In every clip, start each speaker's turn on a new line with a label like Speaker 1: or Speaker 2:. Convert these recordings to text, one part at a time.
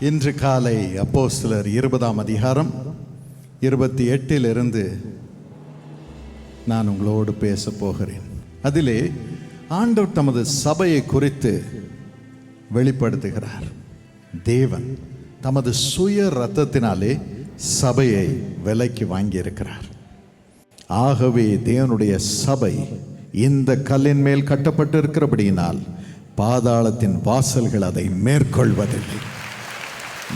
Speaker 1: இன்று காலை அப்போஸ்தலர் இருபதாம் அதிகாரம் இருபத்தி எட்டிலிருந்து நான் உங்களோடு பேச போகிறேன். அதிலே ஆண்டவர் தமது சபையை குறித்து வெளிப்படுத்துகிறார். தேவன் தமது சுய ரத்தத்தினாலே சபையை விலைக்கு வாங்கியிருக்கிறார். ஆகவே தேவனுடைய சபை இந்த கல்லின் மேல் கட்டப்பட்டிருக்கிறபடியினால் பாதாளத்தின் வாசல்கள் அதை மேற்கொள்வதில்லை.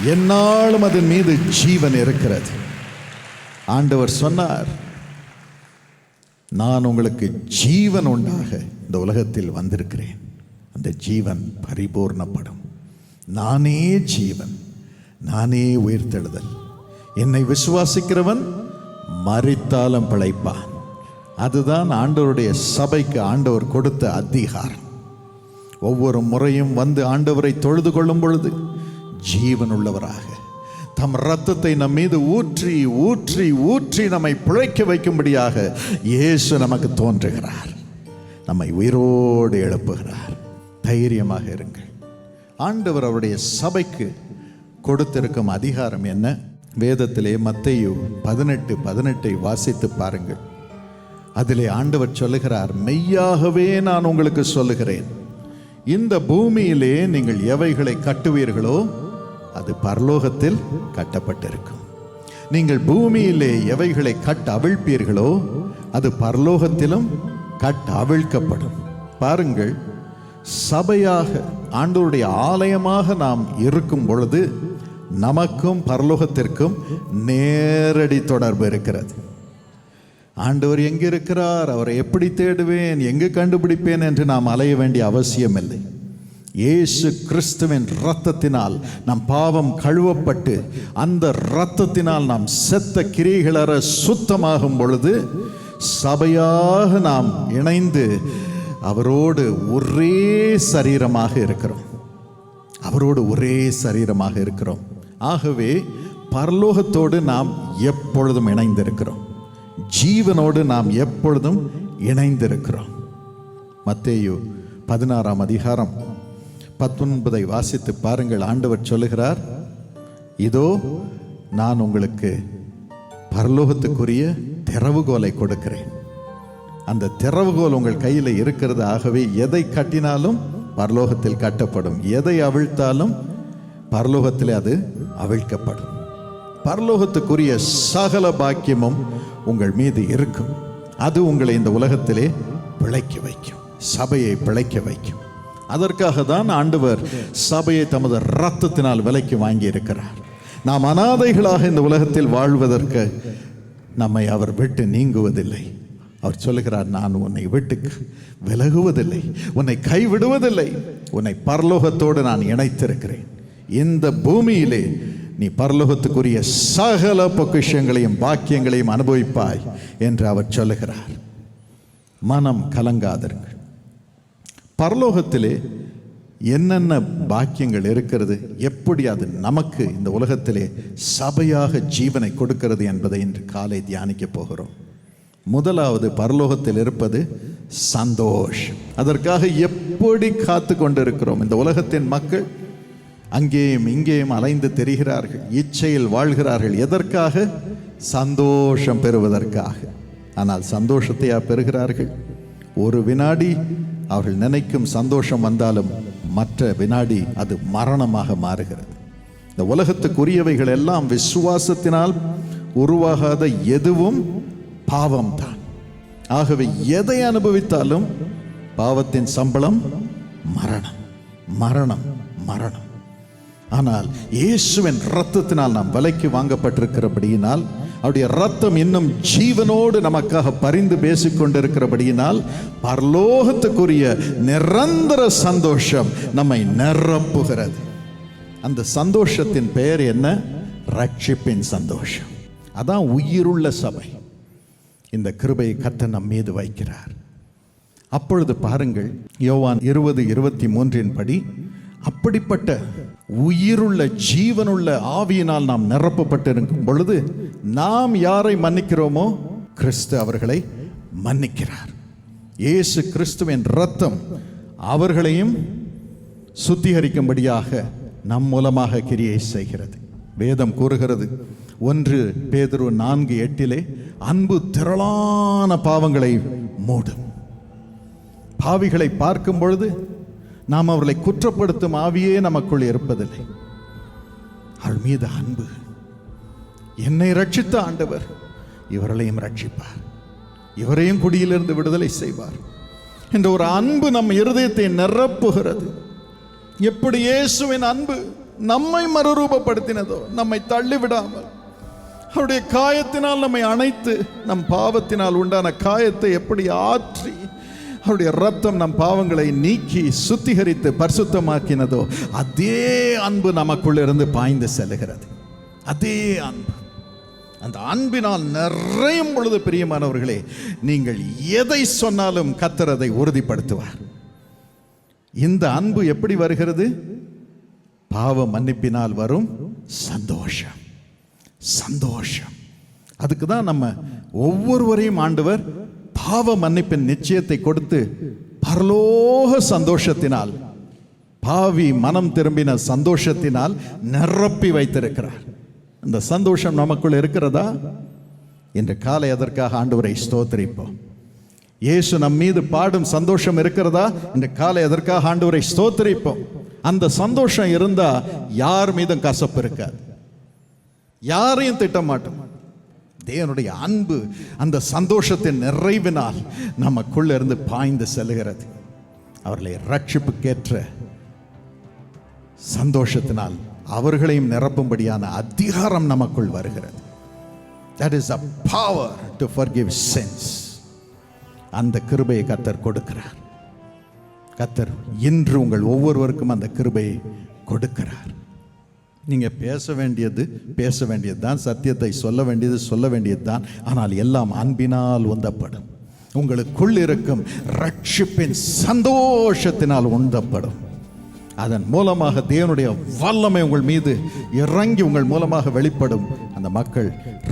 Speaker 1: என்னாலும் அதன் மீது ஜீவன் இருக்கிறது. ஆண்டவர் சொன்னார் நான் உங்களுக்கு ஜீவன் உண்டாக இந்த உலகத்தில் வந்திருக்கிறேன். அந்த ஜீவன் பரிபூர்ணப்படும். நானே ஜீவன் நானே உயிர்த்தெழுதல். என்னை விசுவாசிக்கிறவன் மறித்தாலும் பிழைப்பான். அதுதான் ஆண்டவருடைய சபைக்கு ஆண்டவர் கொடுத்த அதிகாரம். ஒவ்வொரு முறையும் வந்து ஆண்டவரை தொழுது கொள்ளும் பொழுது ஜீவனுள்ளவராக. தம் ரத்தத்தை நம் மீது ஊற்றி ஊற்றி ஊற்றி நம்மை பிழைக்க வைக்கும்படியாக இயேசு நமக்கு தோன்றுகிறார். நம்மை உயிரோடு எழுப்புகிறார். தைரியமாக இருங்கள். ஆண்டவர் அவருடைய சபைக்கு கொடுத்திருக்கும் அதிகாரம் என்ன? வேதத்திலே மத்தையு பதினெட்டு பதினெட்டை வாசித்து பாருங்கள். அதிலே ஆண்டவர் சொல்லுகிறார் மெய்யாகவே நான் உங்களுக்கு சொல்லுகிறேன். இந்த பூமியிலே நீங்கள் எவைகளை கட்டுவீர்களோ அது பரலோகத்தில் கட்டப்பட்டிருக்கும். நீங்கள் பூமியிலே எவைகளை கட் அவிழ்ப்பீர்களோ அது பரலோகத்திலும் கட் அவிழ்க்கப்படும். பாருங்கள் சபையாக ஆண்டோருடைய ஆலயமாக நாம் இருக்கும் பொழுது நமக்கும் பரலோகத்திற்கும் நேரடி தொடர்பு இருக்கிறது. ஆண்டவர் எங்கே இருக்கிறார் அவரை எப்படி தேடுவேன்? எங்கு கண்டுபிடிப்பேன் என்று நாம் அலைய வேண்டிய அவசியமில்லை. இயேசு கிறிஸ்துவின் இரத்தத்தினால் நம் பாவம் கழுவப்பட்டு அந்த இரத்தத்தினால் நாம் செத்த கிரிகளற சுத்தமாகும் பொழுது சபையாக நாம் இணைந்து அவரோடு ஒரே சரீரமாக இருக்கிறோம். அவரோடு ஒரே சரீரமாக இருக்கிறோம். ஆகவே பரலோகத்தோடு நாம் எப்பொழுதும் இணைந்திருக்கிறோம். ஜீவனோடு நாம் எப்பொழுதும் இணைந்திருக்கிறோம். மத்தேயு பதினாறாம் அதிகாரம் பத்தொன்பதை வாசித்து பாருங்கள். ஆண்டவர் சொல்லுகிறார் இதோ நான் உங்களுக்கு பரலோகத்துக்குரிய திறவுகோலை கொடுக்கிறேன். அந்த திறவுகோல் உங்கள் கையில் இருக்கிறது. ஆகவே எதை கட்டினாலும் பரலோகத்தில் கட்டப்படும். எதை அவிழ்த்தாலும் பரலோகத்தில் அது அவிழ்க்கப்படும். பரலோகத்துக்குரிய சகல பாக்கியமும் உங்கள் மீது இருக்கும். அது உங்களை இந்த உலகத்திலே பிழைக்க வைக்கும். சபையை பிழைக்க வைக்கும். அதற்காக தான் ஆண்டவர் சபையை தமது ரத்தத்தினால் விலைக்கு வாங்கி இருக்கிறார் நாம் அனாதைகளாக இந்த உலகத்தில் வாழ்வதற்கு நம்மை அவர் விட்டு நீங்குவதில்லை. அவர் சொல்லுகிறார் நான் உன்னை விட்டு விலகுவதில்லை. உன்னை கைவிடுவதில்லை. உன்னை பரலோகத்தோடு நான் இணைத்திருக்கிறேன். இந்த பூமியிலே நீ பரலோகத்துக்குரிய சகல பொக்கிஷங்களையும் பாக்கியங்களையும் அனுபவிப்பாய் என்று அவர் சொல்லுகிறார். மனம் கலங்காதருங்கள். பரலோகத்திலே என்னென்ன பாக்கியங்கள் இருக்கிறது? எப்படி அது நமக்கு இந்த உலகத்திலே சபையாக ஜீவனை கொடுக்கிறது என்பதை இன்று காலை தியானிக்க போகிறோம். முதலாவது பரலோகத்தில் இருப்பது சந்தோஷம் அதற்காக எப்படி காத்து கொண்டிருக்கிறோம்? இந்த உலகத்தின் மக்கள் அங்கேயும் இங்கேயும் அலைந்து தெரிகிறார்கள் இச்சையில் வாழ்கிறார்கள். எதற்காக? சந்தோஷம் பெறுவதற்காக. ஆனால் சந்தோஷத்தையா பெறுகிறார்கள்? ஒரு வினாடி அவர்கள் நினைக்கும் சந்தோஷம் வந்தாலும் மற்ற வினாடி அது மரணமாக மாறுகிறது. இந்த உலகத்துக்குரியவைகள் எல்லாம் விசுவாசத்தினால் உருவாகாத எதுவும் பாவம்தான். ஆகவே எதை அனுபவித்தாலும் பாவத்தின் சம்பளம் மரணம் மரணம் மரணம். ஆனால் இயேசுவின் ரத்தத்தினால் நாம் விலைக்கு வாங்கப்பட்டிருக்கிறபடியினால் அவருடைய ரத்தம் இன்னும் ஜீவனோடு நமக்காக பரிந்து பேசிக்கொண்டிருக்கிறபடியினால் பரலோகத்துக்குரிய நிரந்தர சந்தோஷம் நம்மை நிரப்புகிறது. அந்த சந்தோஷத்தின் பெயர் என்ன? ரட்சிப்பின் சந்தோஷம். அதான் உயிருள்ள சபை. இந்த கிருபையை கத்த நம் மீது வைக்கிறார். அப்பொழுது பாருங்கள் யோவான் இருபது இருபத்தி மூன்றின் படி அப்படிப்பட்ட உயிருள்ள ஜீவனுள்ள ஆவியினால் நாம் நிரப்பப்பட்டிருக்கும் பொழுது நாம் யாரை மன்னிக்கிறோமோ கிறிஸ்து அவர்களை மன்னிக்கிறார். இயேசு கிறிஸ்துவின் ரத்தம் அவர்களையும் சுத்திகரிக்கும்படியாக நம் மூலமாக கிரியை செய்கிறது. வேதம் கூறுகிறது ஒன்று பேதுரு நான்கு எட்டிலே அன்பு திரளான பாவங்களை மூடும். பாவிகளை பார்க்கும் பொழுது நாம் அவர்களை குற்றப்படுத்தும் ஆவியே நமக்குள் இருப்பதில்லை. அவள் மீது அன்பு. என்னை ரட்சித்த ஆண்டவர் இவர்களையும் ரட்சிப்பார். இவரையும் குடியிலிருந்து விடுதலை செய்வார். என்ற ஒரு அன்பு நம் இருதயத்தை நிரப்புகிறது. எப்படி இயேசுவின் அன்பு நம்மை மறுரூபப்படுத்தினதோ நம்மை தள்ளிவிடாமல் அவருடைய காயத்தினால் நம்மை அணைத்து நம் பாவத்தினால் உண்டான காயத்தை எப்படி ஆற்றி அவருடைய ரத்தம் நம் பாவங்களை நீக்கி சுத்திகரித்து பரிசுத்தமாக்கினதோ அதே அன்பு நமக்குள்ளிருந்து பாய்ந்து செல்லுகிறது. அதே அன்பு. அந்த அன்பினால் நிறையும் பொழுது பிரியமானவர்களே நீங்கள் எதை சொன்னாலும் கத்தரதை உறுதிப்படுத்துவார். இந்த அன்பு எப்படி வருகிறது? பாவ மன்னிப்பினால் வரும் சந்தோஷம். சந்தோஷம். அதுக்கு தான் நம்ம ஒவ்வொருவரையும் ஆண்டவர் பாவ மன்னிப்பின் நிச்சயத்தை கொடுத்து பரலோக சந்தோஷத்தினால் பாவி மனம் திரும்பின சந்தோஷத்தினால் நிரப்பி வைத்திருக்கிறார். அந்த சந்தோஷம் நமக்குள் இருக்கிறதா? இன்று காலை அதற்காக ஆண்டவரை ஸ்தோத்திரிப்போம். இயேசு நம் மீது பாடும் சந்தோஷம் இருக்கிறதா? இன்று காலை அதற்காக ஆண்டவரை ஸ்தோத்திரிப்போம். அந்த சந்தோஷம் இருந்தா யார் மீதும் கசப்பு இருக்காது. யாரையும் திட்ட மாட்டோம் தேவனுடைய அன்பு அந்த சந்தோஷத்தின் நிறைவினால் நமக்குள்ள இருந்து பாய்ந்து செல்லுகிறது அவர்களை ரட்சிப்புக்கேற்ற சந்தோஷத்தினால் அவர்களையும் நிரப்பும்படியான அதிகாரம் நமக்குள் வருகிறது. That is a power to forgive sense அந்த கிருபையை கத்தர் கொடுக்கிறார். கத்தர் இன்று உங்கள் ஒவ்வொருவருக்கும் அந்த கிருபையை கொடுக்கிறார். நீங்கள் பேச வேண்டியது பேச வேண்டியது தான் சத்தியத்தை சொல்ல வேண்டியது சொல்ல வேண்டியது தான் ஆனால் எல்லாம் அன்பினால் உந்தப்படும். உங்களுக்குள் இருக்கும் ரட்சிப்பின் சந்தோஷத்தினால் உந்தப்படும். அதன் மூலமாக தேவனுடைய வல்லமை உங்கள் மீது இறங்கி உங்கள் மூலமாக வெளிப்படும். அந்த மக்கள்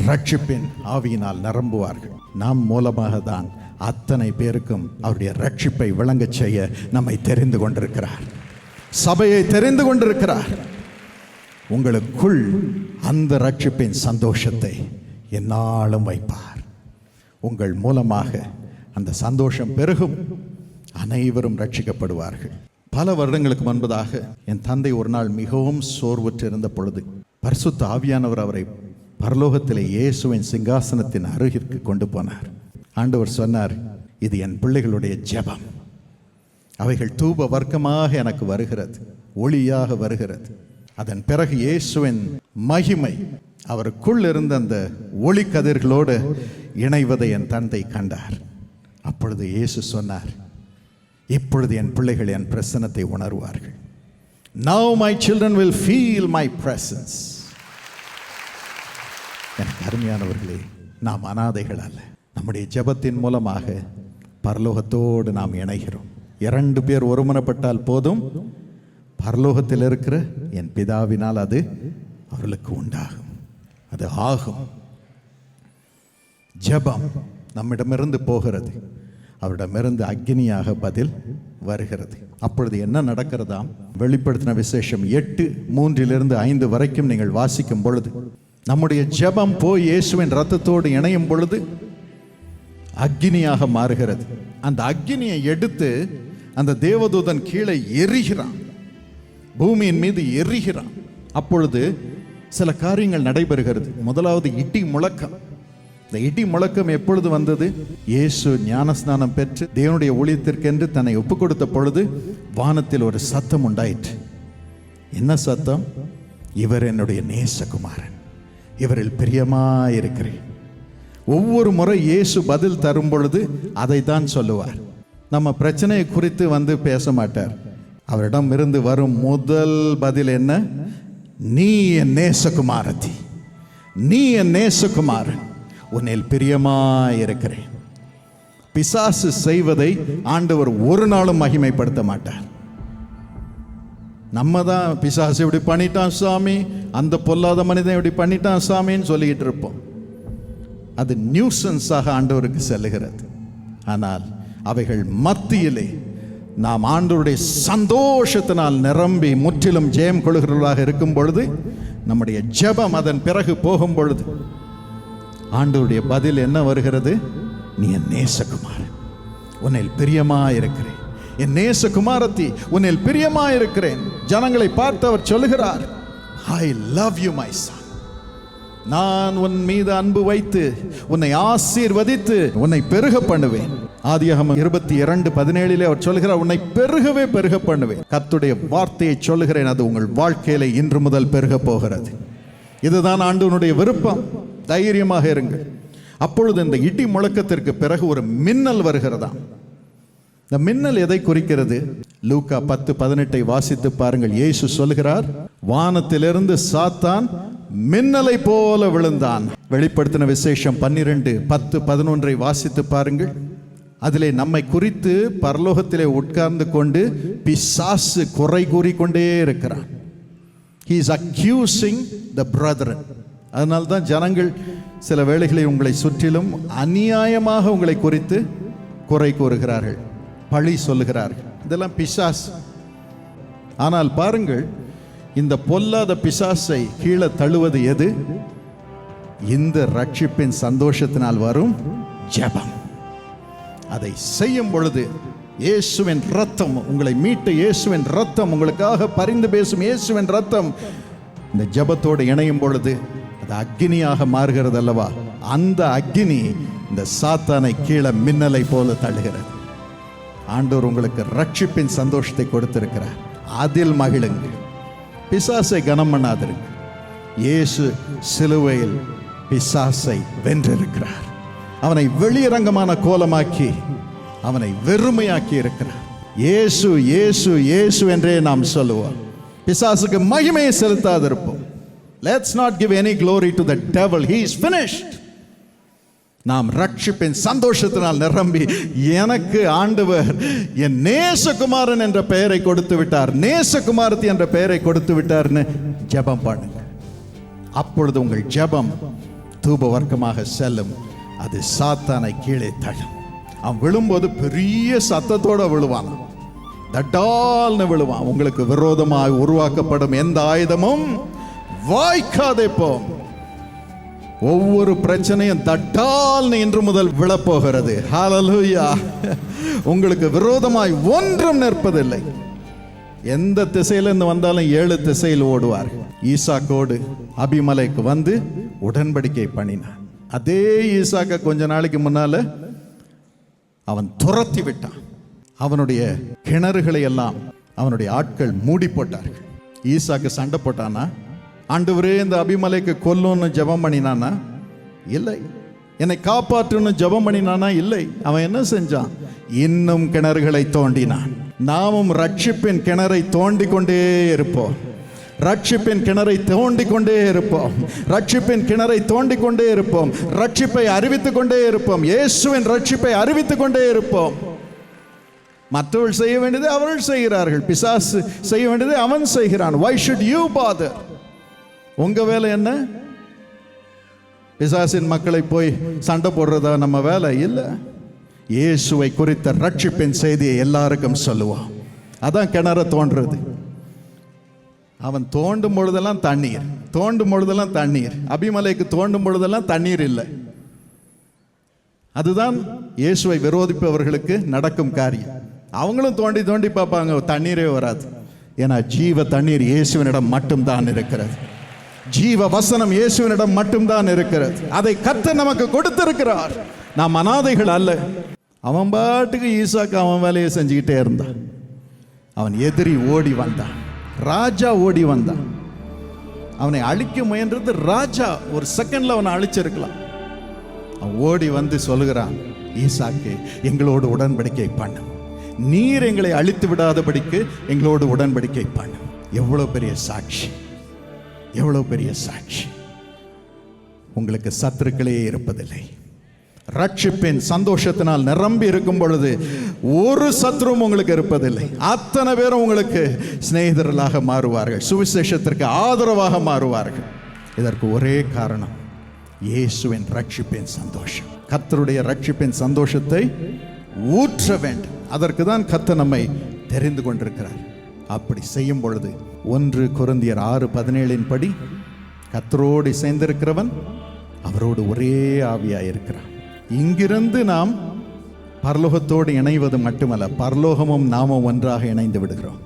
Speaker 1: ரட்சிப்பின் ஆவியினால் நிரம்புவார்கள். நாம் மூலமாக தான் அத்தனை பேருக்கும் அவருடைய ரட்சிப்பை விளங்கச் செய்ய நம்மை தெரிந்து கொண்டிருக்கிறார். சபையை தெரிந்து கொண்டிருக்கிறார். உங்களுக்குள் அந்த ரட்சிப்பின் சந்தோஷத்தை என்னாலும் வைப்பார். உங்கள் மூலமாக அந்த சந்தோஷம் பெருகும். அனைவரும் ரட்சிக்கப்படுவார்கள். பல வருடங்களுக்கு முன்பதாக என் தந்தை ஒரு நாள் மிகவும் சோர்வுற்று இருந்த பொழுது பரிசுத்த ஆவியானவர் அவரை பரலோகத்திலே இயேசுவின் சிங்காசனத்தின் அருகிற்கு கொண்டு போனார். ஆண்டவர் சொன்னார் இது என் பிள்ளைகளுடைய ஜெபம். அவைகள் தூப வர்க்கமாக எனக்கு வருகிறது ஒளியாக வருகிறது. அதன் பிறகு இயேசுவின் மகிமை அவருக்குள் இருந்த அந்த ஒளி கதிர்களோடு இணைவதை என் தந்தை கண்டார். அப்பொழுது இயேசு சொன்னார் இப்பொழுது என் பிள்ளைகள் என் பிரசனத்தை உணர்வார்கள். Now my children will feel my presence எனக்கு அருமையானவர்களே நாம் அனாதைகள் அல்ல. நம்முடைய ஜெபத்தின் மூலமாக பரலோகத்தோடு நாம் இணைகிறோம். இரண்டு பேர் ஒருமனப்பட்டால் போதும் பரலோகத்தில் இருக்கிற என் பிதாவினால் அது அவர்களுக்கு உண்டாகும். அது ஆகும். ஜெபம் நம்மிடமிருந்து போகிறது. அவரிடமிருந்து அக்னியாக பதில் வருகிறது. அப்பொழுது என்ன நடக்கிறதாம்? வெளிப்படுத்தின விசேஷம் எட்டு மூன்றிலிருந்து ஐந்து வரைக்கும் நீங்கள் வாசிக்கும் பொழுது நம்முடைய ஜெபம் போய் இயேசுவின் ரத்தத்தோடு இணையும் பொழுது அக்னியாக மாறுகிறது. அந்த அக்னியை எடுத்து அந்த தேவதூதன் கீழே எரிகிறான். பூமியின் மீது எரிகிறான். அப்பொழுது சில காரியங்கள் நடைபெறுகிறது. முதலாவது இடி முழக்கம். இந்த இடி முழக்கம் எப்பொழுது வந்தது? இயேசு ஞானஸ்நானம் பெற்று தேவனுடைய ஊழியத்திற்கென்று தன்னை ஒப்பு கொடுத்த பொழுது வானத்தில் ஒரு சத்தம் உண்டாயிற்று. என்ன சத்தம்? இவர் என்னுடைய நேசகுமாரன். இவரில் பிரியமாயிருக்கிறேன். ஒவ்வொரு முறை இயேசு பதில் தரும் பொழுது அதை தான் சொல்லுவார். நம்ம பிரச்சனையை குறித்து வந்து பேச மாட்டார். அவரிடம் இருந்து வரும் முதல் பதில் என்ன? நீ என் நேசகுமாரத்தி. நீ என் நேசகுமாரன். உன்னில் பிரியமாயிருக்கிறேன். பிசாசு செய்வதை ஆண்டவர் ஒரு நாளும் மகிமைப்படுத்த மாட்டார். நம்ம தான் பிசாசு இப்படி பண்ணிட்டான் சாமி. அந்த பொல்லாத மனிதன் இப்படி பண்ணிட்டான் சாமின்னு சொல்லிக்கிட்டு இருப்போம். அது நியூசன்ஸாக ஆண்டவருக்கு செல்லுகிறது. ஆனால் அவைகள் மத்தியிலே நாம் ஆண்டோருடைய சந்தோஷத்தினால் நிரம்பி முற்றிலும் ஜெயம் கொள்கிறவர்களாக இருக்கும் பொழுது நம்முடைய ஜெபம் அதன் பிறகு போகும் பொழுது ஆண்டோருடைய பதில் என்ன வருகிறது? நீ என் நேசகுமார் உன்னில் பிரியமா இருக்கிறேன் என் நேசகுமாரத்தி உன்னில் பிரியமா இருக்கிறேன் ஜனங்களை பார்த்து அவர் சொல்லுகிறார் I love you my son. நான் உன் மீது அன்பு வைத்து உன்னை ஆசீர்வதித்து உன்னை பெருக பண்ணுவேன். ஆதியாகமம் இருபத்தி இரண்டு பதினேழிலே அவர் சொல்கிறார் உன்னை பெருகவே பெருக பண்ணுவேன். கத்துடைய வார்த்தையை சொல்லுகிறேன். அது உங்கள் வாழ்க்கையில இன்று முதல் பெருக போகிறது. இதுதான் ஆண்டவனுடைய விருப்பம். தைரியமாக இருங்கள். அப்பொழுது இந்த இடி முழக்கத்திற்கு பிறகு ஒரு மின்னல் வருகிறதா இந்த மின்னல் எதை குறிக்கிறது? லூக்கா பத்து பதினெட்டை வாசித்து பாருங்கள். இயேசு சொல்கிறார் வானத்திலிருந்து சாத்தான் மின்னலை போல விழுந்தான். வெளிப்படுத்தின விசேஷம் பன்னிரண்டு பத்து பதினொன்றை வாசித்து பாருங்கள். அதிலே நம்மை குறித்து பரலோகத்திலே உட்கார்ந்து கொண்டு பிசாசு குறை கூறிக்கொண்டே இருக்கிறான். He is accusing the brethren அதனால தான் ஜனங்கள் சில வேளைகளை உங்களை சுற்றிலும் அநியாயமாக உங்களை குறித்து குறை கூறுகிறார்கள் பழி சொல்லுகிறார்கள். இதெல்லாம் பிசாஸ். ஆனால் பாருங்கள் இந்த பொல்லாத பிசாசை கீழே தழுவது எது? இந்த ரட்சிப்பின் சந்தோஷத்தினால் வரும் ஜெபம். அதை செய்யும் பொழுது இயேசுவின் ரத்தம் உங்களை மீட்ட இயேசுவின் ரத்தம் உங்களுக்காக பரிந்து பேசும் இயேசுவின் ரத்தம் இந்த ஜெபத்தோடு இணையும் பொழுது அது அக்னியாக மாறுகிறது அல்லவா? அந்த அக்னி இந்த சாத்தானை கீழே மின்னலை போல தள்ளுகிறது. ஆண்டோர் உங்களுக்கு ரட்சிப்பின் சந்தோஷத்தை கொடுத்திருக்கிறார். அதில் மகிழுங்கள். பிசாசை கனம் பண்ணாதிருங்க இயேசு சிலுவையில் பிசாசை வென்றிருக்கிறார். அவனை வெளியரங்கமான கோலமாக்கி அவனை வெறுமையாக்கி இருக்கிறார். இயேசு இயேசு இயேசு என்றே நாம் சொல்லுவோம். பிசாசுக்கு மகிமையை செலுத்தாதிருப்போம். Let's not give any glory to the devil he is finished நாம் ரட்சிப்பின் சந்தோஷத்தினால் நிரம்பி எனக்கு ஆண்டவர் என் நேசகுமாரன் என்ற பெயரை கொடுத்து விட்டார். நேசகுமாரத்தி என்ற பெயரை கொடுத்து விட்டார்னு ஜெபம் பண்ணுங்க. அப்பொழுது உங்கள் ஜெபம் தூப வர்க்கமாக செல்லும். அது சாத்தானை கீழே தழும் அவன் விழும்போது பெரிய சத்தத்தோட விழுவான். தட்டால்னு விழுவான். உங்களுக்கு விரோதமாக உருவாக்கப்படும் எந்த ஆயுதமும் வாய்க்காதே போம். ஒவ்வொரு பிரச்சனையும் தட்டால்னு இன்று முதல் விழப்போகிறது. ஹாலலூயா உங்களுக்கு விரோதமாய் ஒன்றும் நிற்பதில்லை. எந்த திசையிலிருந்து வந்தாலும் ஏழு திசையில் ஓடுவார் ஈசாக்கோடு அபிமலைக்கு வந்து உடன்படிக்கை பண்ணினான். அதே ஈசாக்க கொஞ்ச நாளைக்கு முன்னால அவன் துரத்தி விட்டான். அவனுடைய கிணறுகளை எல்லாம் அவனுடைய ஆட்கள் மூடி போட்டார்கள். ஈசாக்கு சண்டை போட்டானா ஆண்டவரே இந்த அபிமலைக்கு கொல்லும்னு ஜெபம் பண்ணினானா இல்லை. என்னை காப்பாற்றுன்னு ஜெபம் பண்ணினானா இல்லை. அவன் என்ன செஞ்சான்? இன்னும் கிணறுகளை தோண்டினான். நாமும் ரட்சிப்பின் கிணறை தோண்டி கொண்டே இருப்போம். ரட்சிப்பின் கிணறை தோண்டி கொண்டே இருப்போம். ரட்சிப்பின் கிணறை தோண்டி கொண்டே இருப்போம். ரட்சிப்பை அறிவித்துக் கொண்டே இருப்போம். இயேசுவின் ரட்சிப்பை அறிவித்துக் கொண்டே இருப்போம். மற்றவள் செய்ய வேண்டியது அவர்கள் செய்கிறார்கள். பிசாசு செய்ய வேண்டியது அவன் செய்கிறான். வை ஷுட் யூ பாதர் உங்க வேலை என்ன? பிசாசின் மக்களை போய் சண்டை போடுறதா நம்ம வேலை? இல்லை. இயேசுவை குறித்த ரட்சிப்பின் செய்தியை எல்லாருக்கும் சொல்லுவோம். அதான் கிணற தோன்றது அவன் தோண்டும் பொழுதெல்லாம் தண்ணீர். தோண்டும் பொழுதெல்லாம் தண்ணீர். அபிமலைக்கு தோண்டும் பொழுதெல்லாம் தண்ணீர் இல்லை. அதுதான் இயேசுவை விரோதிப்பவர்களுக்கு நடக்கும் காரியம். அவங்களும் தோண்டி தோண்டி பார்ப்பாங்க தண்ணீரே வராது. ஏன்னா ஜீவ தண்ணீர் இயேசுவனிடம் மட்டும்தான் இருக்கிறது. ஜீவ வசனம் இயேசுவனிடம் மட்டும்தான் இருக்கிறது. அதை கத்த நமக்கு கொடுத்திருக்கிறார். நாம் அனாதைகள் அல்ல. அவன் பாட்டுக்கு ஈசாக்கு அவன் வேலையை செஞ்சுக்கிட்டே இருந்தான். அவன் எதிரி ஓடி வந்தான். ராஜா ஓடி வந்தான். அவனை அழிக்க முயன்றது ராஜா. ஒரு செகண்ட்ல அவனை அழிச்சிருக்கலாம். அவன் ஓடி வந்து சொல்லுகிறான் ஈசாக்கு எங்களோடு உடன்படிக்கை பண்ணு. நீர் எங்களை அழித்து விடாதபடிக்கு எங்களோடு உடன்படிக்கை பண்ணு. எவ்வளோ பெரிய சாட்சி. எவ்வளோ பெரிய சாட்சி. உங்களுக்கு சத்துருக்களே இருப்பதில்லை. ரட்சிப்பின் சந்தோஷத்தினால் நிரம்பி இருக்கும் பொழுது ஒரு சத்ருவும் உங்களுக்கு இருப்பதில்லை. அத்தனை பேரும் உங்களுக்கு சிநேகிதர்களாக மாறுவார்கள். சுவிசேஷத்திற்கு ஆதரவாக மாறுவார்கள். இதற்கு ஒரே காரணம் இயேசுவின் ரட்சிப்பின் சந்தோஷம். கத்தருடைய ரட்சிப்பின் சந்தோஷத்தை ஊற்ற வேண்டும். அதற்கு தான் கத்த நம்மை தெரிந்து கொண்டிருக்கிறார். அப்படி செய்யும் பொழுது ஒன்று குருந்தியர் ஆறு பதினேழின் படி கத்தரோடு சேர்ந்திருக்கிறவன் அவரோடு ஒரே ஆவியாக இருக்கிறான் இங்கிருந்து நாம் பரலோகத்தோடு இணைவது மட்டுமல்ல பரலோகமும் நாமும் ஒன்றாக இணைந்து விடுகிறோம்.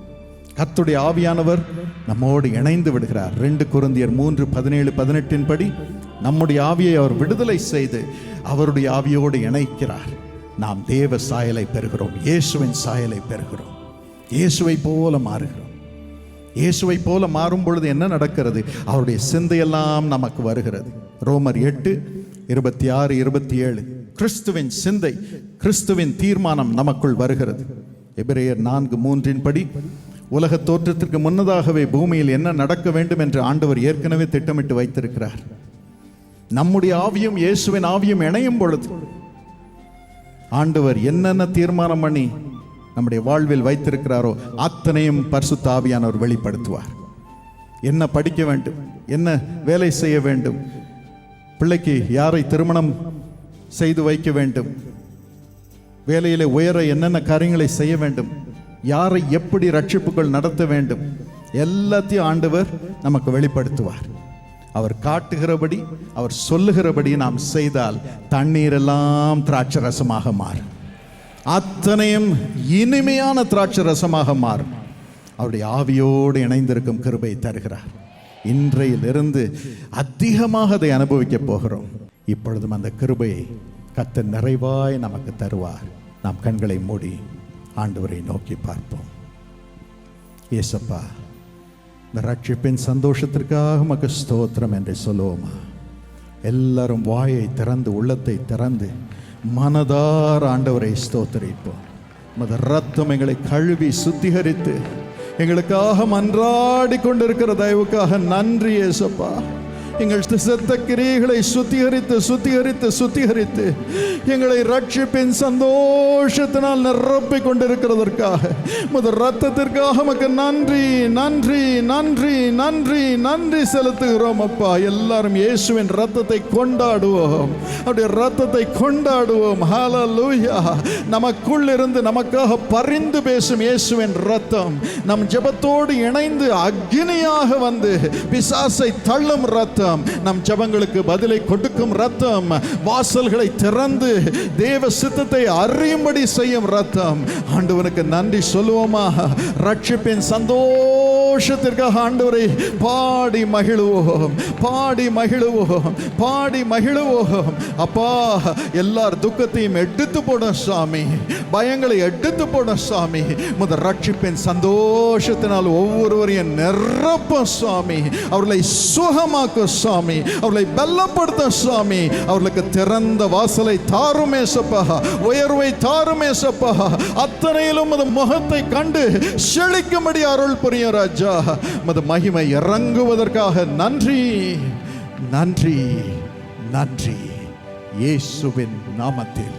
Speaker 1: கத்துடைய ஆவியானவர் நம்மோடு இணைந்து விடுகிறார். ரெண்டு குருந்தியர் மூன்று பதினேழு பதினெட்டின் படி நம்முடைய ஆவியை அவர் விடுதலை செய்து அவருடைய ஆவியோடு இணைக்கிறார். நாம் தேவ சாயலை பெறுகிறோம் இயேசுவின் சாயலை பெறுகிறோம். இயேசுவை போல மாறுகிறோம். இயேசுவை போல மாறும் பொழுது என்ன நடக்கிறது? அவருடைய சிந்தையெல்லாம் நமக்கு வருகிறது. ரோமர் எட்டு இருபத்தி ஆறு இருபத்தி ஏழு கிறிஸ்துவின் சிந்தை கிறிஸ்துவின் தீர்மானம் நமக்குள் வருகிறது. எபிரேயர் நான்கு மூன்றின் படி உலக தோற்றத்திற்கு முன்னதாகவே பூமியில் என்ன நடக்க வேண்டும் என்று ஆண்டவர் ஏற்கனவே திட்டமிட்டு வைத்திருக்கிறார். நம்முடைய ஆவியும் இயேசுவின் ஆவியும் இணையும் பொழுது ஆண்டவர் என்னென்ன தீர்மானம் பண்ணி நம்முடைய வாழ்வில் வைத்திருக்கிறாரோ அத்தனையும் பரிசுத்த ஆவியானவர் வெளிப்படுத்துவார். என்ன படிக்க வேண்டும்? என்ன வேலை செய்ய வேண்டும்? பிள்ளைக்கு யாரை திருமணம் செய்து வைக்க வேண்டும்? வேலையிலே உயர என்னென்ன காரியங்களை செய்ய வேண்டும்? யாரை எப்படி ரட்சிப்புகள் நடத்த வேண்டும்? எல்லாத்தையும் ஆண்டவர் நமக்கு வெளிப்படுத்துவார். அவர் காட்டுகிறபடி அவர் சொல்லுகிறபடி நாம் செய்தால் தண்ணீர் எல்லாம் திராட்சை ரசமாக மாறும். அத்தனையும் இனிமையான திராட்சை ரசமாக மாறும். அவருடைய ஆவியோடு இணைந்திருக்கும் கிருபை தருகிறார். இன்றையிலிருந்து அதிகமாக அதை அனுபவிக்கப் போகிறோம். இப்பொழுதும் அந்த கிருபையை கத்த நிறைவாய் நமக்கு தருவார். நாம் கண்களை மூடி ஆண்டவரை நோக்கி பார்ப்போம். ஏசப்பா இந்த ரட்சிப்பின் சந்தோஷத்திற்காக மக்கு ஸ்தோத்திரம் என்று சொல்லுவோமா? எல்லாரும் வாயை திறந்து உள்ளத்தை திறந்து மனதார் ஆண்டவரை ஸ்தோத்தரிப்போம். மத ரத்தம் எங்களை கழுவி சுத்திகரித்து எங்களுக்காக மன்றாடி கொண்டிருக்கிற தயவுக்காக நன்றி ஏசப்பா. எங்கள் செத்த கிரியைகளை சுத்திகரித்து சுத்திகரித்து சுத்திகரித்து எங்களை ரட்சிப்பின் சந்தோஷத்தினால் நிரப்பிக் கொண்டிருக்கிறதற்காக முத ரத்தத்திற்காக நமக்கு நன்றி நன்றி நன்றி நன்றி நன்றி செலுத்துகிறோம் அப்பா. எல்லாரும் இயேசுவின் ரத்தத்தை கொண்டாடுவோம். அப்படி ரத்தத்தை கொண்டாடுவோம். ஹalleluya நமக்குள் இருந்து நமக்காக பரிந்து பேசும் இயேசுவின் ரத்தம் நம் ஜெபத்தோடு இணைந்து அக்னியாக வந்து பிசாசை தள்ளும் ரத்தம் ரத்தம் நம் ஜபங்களுக்கு பதிலை கொடுக்கும் ரத்தம். வாசல்களை திறந்து தேவ சித்தத்தை அறியும்படி செய்யும் ரத்தம். ஆண்டவனுக்கு நன்றி சொல்லுவோமா? ரட்சிப்பின் சந்தோஷத்திற்காக ஆண்டவரை பாடி மகிழுவோம். பாடி மகிழுவோம். பாடி மகிழுவோம். அப்பா எல்லார் துக்கத்தையும் எடுத்து போடும் சாமி. பயங்களை எடுத்து போடும் சாமி. முத ரட்சிப்பின் சந்தோஷத்தினால் ஒவ்வொருவரையும் நிரப்பும் சுவாமி அவர்களை சுகமாக்கும் சாமி. அவர்களை பலப்படுத்தும் சாமி. அவர்களுக்கு திறந்த வாசலை தாருமே சப்பா உயர்வை தாருமே சப்பா அத்தனையிலும் அது முகத்தை கண்டு செழிக்கும்படி அருள் புரியும் ராஜா. மது மகிமை இறங்குவதற்காக நன்றி நன்றி நன்றி. இயேசுவின் நாமத்தில்.